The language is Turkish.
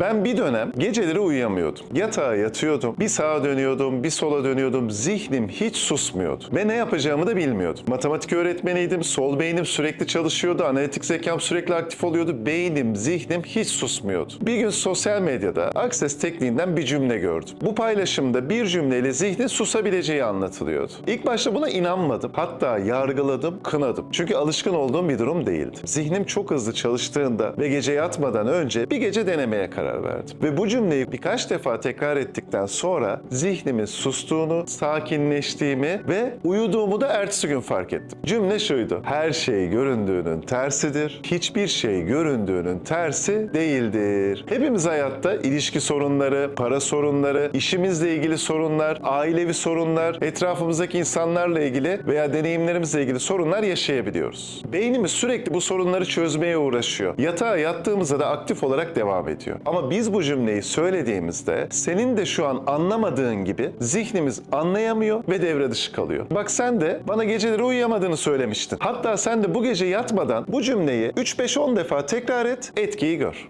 Ben bir dönem geceleri uyuyamıyordum. Yatağa yatıyordum, bir sağa dönüyordum, bir sola dönüyordum. Zihnim hiç susmuyordu. Ve ne yapacağımı da bilmiyordum. Matematik öğretmeniydim, sol beynim sürekli çalışıyordu, analitik zekam sürekli aktif oluyordu. Beynim, zihnim hiç susmuyordu. Bir gün sosyal medyada Access tekniğinden bir cümle gördüm. Bu paylaşımda bir cümleyle zihnin susabileceği anlatılıyordu. İlk başta buna inanmadım. Hatta yargıladım, kınadım. Çünkü alışkın olduğum bir durum değildi. Zihnim çok hızlı çalıştığında ve gece yatmadan önce bir gece denemeye karar verdim. Ve bu cümleyi birkaç defa tekrar ettikten sonra zihnimin sustuğunu, sakinleştiğimi ve uyuduğumu da ertesi gün fark ettim. Cümle şuydu. Her şey göründüğünün tersidir. Hiçbir şey göründüğünün tersi değildir. Hepimiz hayatta ilişki sorunları, para sorunları, işimizle ilgili sorunlar, ailevi sorunlar, etrafımızdaki insanlarla ilgili veya deneyimlerimizle ilgili sorunlar yaşayabiliyoruz. Beynimiz sürekli bu sorunları çözmeye uğraşıyor. Yatağa yattığımızda da aktif olarak devam ediyor. Ama biz bu cümleyi söylediğimizde senin de şu an anlamadığın gibi zihnimiz anlayamıyor ve devre dışı kalıyor. Bak sen de bana geceleri uyuyamadığını söylemiştin. Hatta sen de bu gece yatmadan bu cümleyi 3-5-10 defa tekrar et, etkiyi gör.